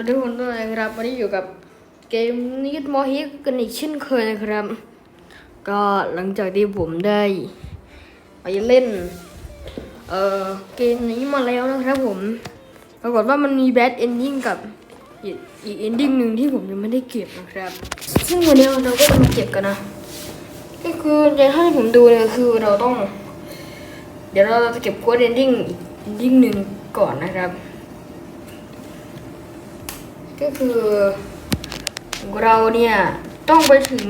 วัสดีทุกคนด้วยนะครับวันนี้อยู่กับเกมนิดมอฮิกันอีกเช่นเคยนะครับ ก็หลังจากที่ผมได้ไปเล่นเอ่อเกมนี้มาแล้วนะครับผมปรากฏว่ามันมีแบดเอนดิ้งกับอีกเอนดิ้งหนึ่งที่ผมยังไม่ได้เก็บนะครับ ซึ่งวันนี้เราก็จะมาเก็บกันนะก็คือในถ้าที่ผมดูเนี่ยคือเราต้อง เดี๋ยวเราจะเก็บโค้ดเอนดิ้งอีกเอนดิ้งหนึ่งก่อนนะครับ ก็คือเราเนี่ย ต้องไปถึง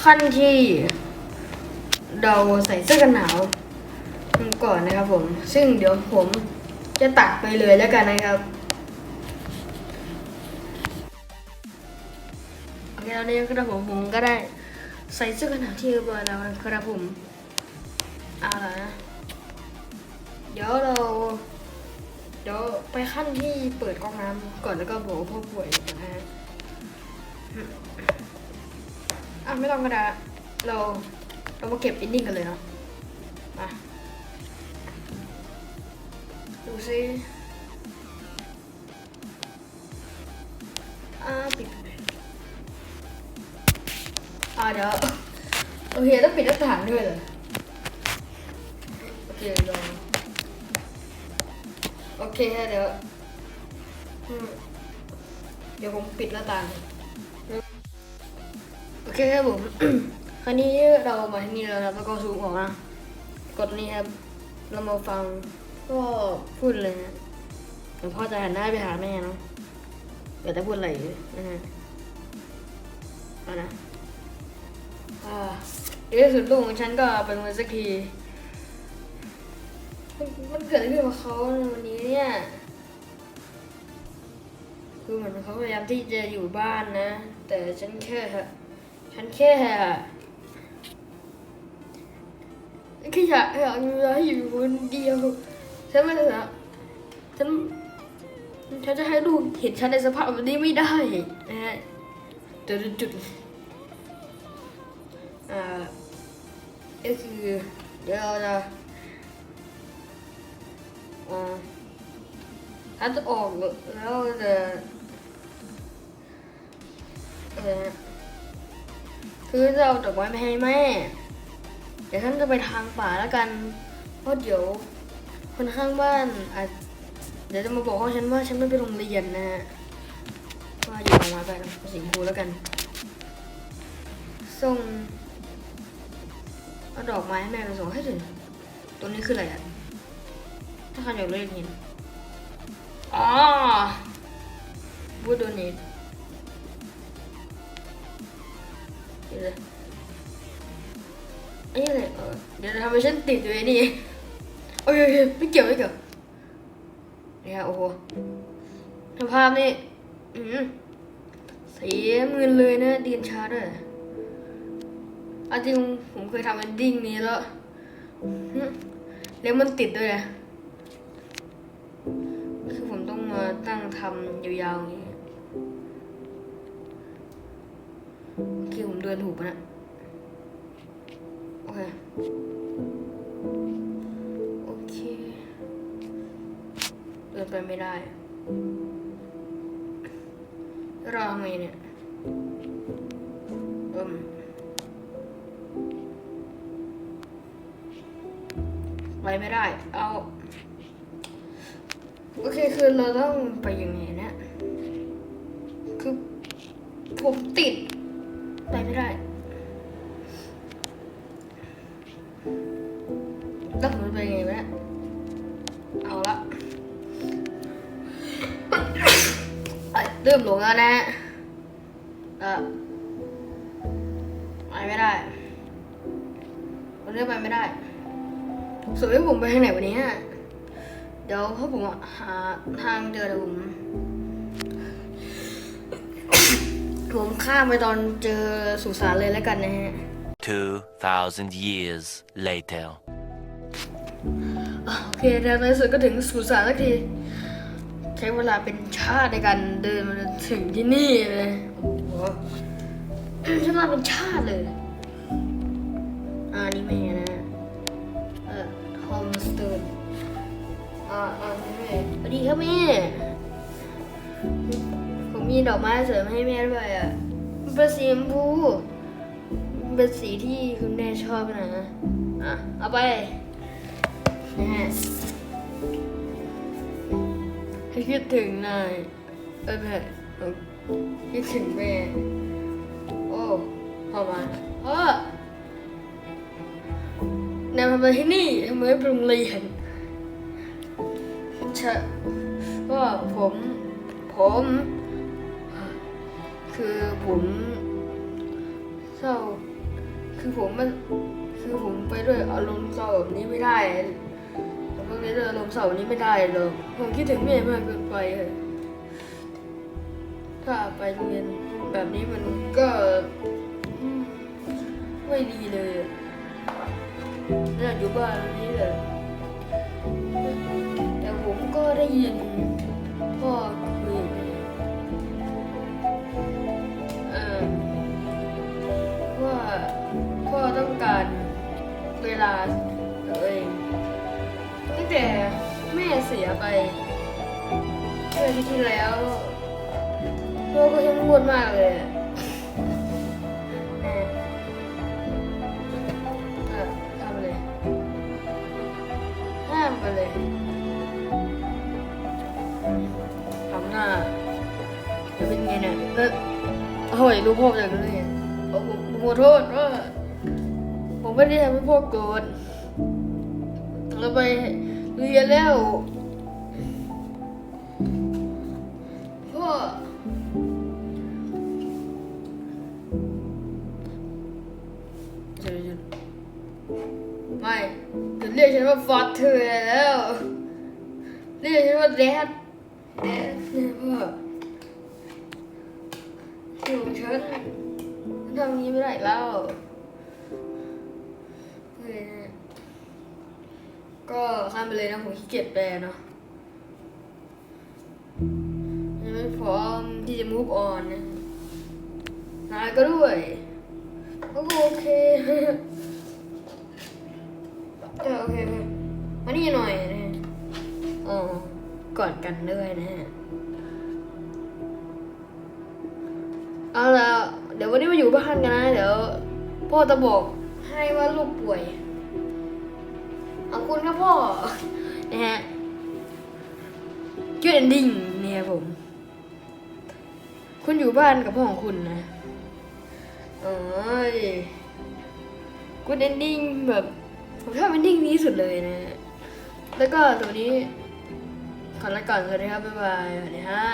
ขั้นที่เราใส่เสื้อกันหนาวก่อนนะครับผม ซึ่งเดี๋ยวผมจะตัดไปเลยแล้วกันนะครับโอเคแล้วนี่ยครับผมผมก็ได้ใส่เสื้อกันหนาวที่เรียบร้อยแล้วนะครับผมเอาละนะเดี๋ยวเรา ดี๋ยวไปขั้นที่เปิดก๊อกน้ำก่อนแล้วก็บอกว่าพ่อป่วยนะฮะอะไม่ต้องกระดาษเราเรามาเก็บอินดิ้งกันเลยเนาะมาดูซิอ่าปิดปิดอ่าเดี๋ยวโอเคต้องปิดหน้าต่างด้วยเลยโอเคลอง เคฮะเดี๋ยวอืมเดี๋ยวผมปิดหน้าต่างโอเคครับผม คราวนี้เรามาที่นี่แล้วนะแล้วก็ซูมออกนะกดนี้ครับเรามาฟังก็พูดเลยนะพ่อจะหันหน้าไปหาแม่เนาะเดี๋ยวจะพูดอะไรนะฮะเอานะอ่าเดี๋ยวสุดลูกของฉันก็เป็นวันสักที มันเกิดอะไรขึ้นกับเขาในวันนี้เนี่ย คือเหมือนเขาพยายามที่จะอยู่บ้านนะ แต่ฉันแค่ฉันแค่แค่อยากอยากอยู่อยู่คนเดียวฉันไม่ได้ฉันฉันจะให้ลูกเห็นฉันในสภาพแบบนี้ไม่ได้นะฮะจุดจุดอ่าก็คือเดี๋ยวเราจะ อ่าถ้าจะออกแล้วจะเออคือจะเอาดอกไม้ไปให้แม่ เดี๋ยวฉันจะไปทางป่าแล้วกัน เพราะเดี๋ยวคนข้างบ้านอาจเดี๋ยวจะมาบอกว่าฉันว่าฉันไม่ไปโรงเรียนนะฮะว่าอยู่ดอกไม้ไปสีชมพูแล้วกันส่งเอาดอกไม้ให้แม่ไปส่งให้ถึงตัวนี้คืออะไรอะ ถ้าใครอยากเล่นเห็นอ๋อบูโดเนตเดี๋ยวนะอันนี้อะไรเออเดี๋ยวทำไมฉันติดอยู่ไอ้นี่โอ้ยโอ้ยไม่เกี่ยวไม่เกี่ยวนี่ฮะโอ้โหสภาพนี่อืมสีเงินเลยนะดีนชาด้วยเอาจริงผมเคยทำแอนดิ้งนี้แล้วอืมแล้วมันติดด้วยนะำยาวๆอย่างนี้โอเคผมเดินถูกปะนะโอเคโอเค เดินไปไม่ได้รอไงเนี่ยอืมไปไม่ได้ เอา โอเคคือเราต้องไปยังไงนะ คือผมติด ไปไม่ได้แล้วผมจะไปยังไงวะเนี่ยเอาละเอ้ยเริ่มหลงแล้วนะเออไปไม่ได้ผมเลือกไปไม่ได้สวนที่ผมไปทางไหนวันนี้ฮะ เดี๋ยวพอผมหาทางเจอเดี๋ยวผมผมข้ามไปตอนเจอสุสานเลยแล้วกันนะฮะ 2,000 years later. โอเคแล้วในที่สุดก็ถึงสุสานสักที ใช้เวลาเป็นชาติในการเดินมาถึงที่นี่เลยโอ้โหใช้เวลาเป็นชาติเลย อ่านี่แม่นะ เอ่อโฮมสเตน อ่าอ่านี่แม่สวัสดีครับแม่ ผมมีดอกไม้เสริมให้แม่ด้วยอะมันเป็นสีชมพูมันเป็นสีที่คุณแม่ชอบนะ อะ เอาไปนะฮะให้คิดถึงนายเอ้ยแม่คิดถึงแม่ โอ้เข้ามาพ่อนายมาที่นี่ทำไมปโรงเรียน ใช่ก็ผม ผม คือผมเศร้า คือผมมัน คือผมไปด้วยอารมณ์เศร้าแบบนี้ไม่ได้ผมไปด้วยอารมณ์เศร้าแบบนี้ไม่ได้หรอกผมคิดถึงแม่มากเกินไปถ้าไปโรงเรียนแบบนี้มันก็ไม่ดีเลยอะอยาอยู่บ้านนี้เลย ผมก็ได้ยินพ่อคุยเอ่อว่าพ่อต้องการเวลาตัวเองตั้งแต่แม่เสียไปเมื่อที่ที่แล้วพ่อก็ยังพูดมากเลย จะเป็นไงเนี่ยเออโอ้ยรู้พ่อจากเลยโอ้ผมผมขอโทษว่าผมไม่ได้ทำให้พ่อโกรธเราไปเรียนแล้ว พ่อเดี๋ยวหยุดไม่จะเรียกฉันว่าฟอสเธอแล้ว เรียกฉันว่าแดด อยู่ฉันทำงนี้ไม่ได้แล้วเฮ้ยก็ข้ามไปเลยนะผมขี้เกียจแปลเนาะยังไม่พร้อมที่จะ move on นะนายก็ด้วยก็โอเคเออโอเคโอเคมานี่หน่อยนะอ๋อกอดกันด้วยนะฮะ เอาละเดี๋ยววันนี้มาอยู่บ้านกันนะ เดี๋ยวพ่อจะบอกให้ว่าลูกป่วยเอาคุณครับพ่อ นะฮะจุดเอนดิ้งเนี่ยผม คุณอยู่บ้านกับพ่อของคุณนะเอ้ยกูเอนดิ้งแบบผมชอบเอนดิ้งนี้สุดเลยนะ แล้วก็ตัวนี้ขอลาก่อนสวัสดีครับ บ๊ายบายสวัสดีฮะ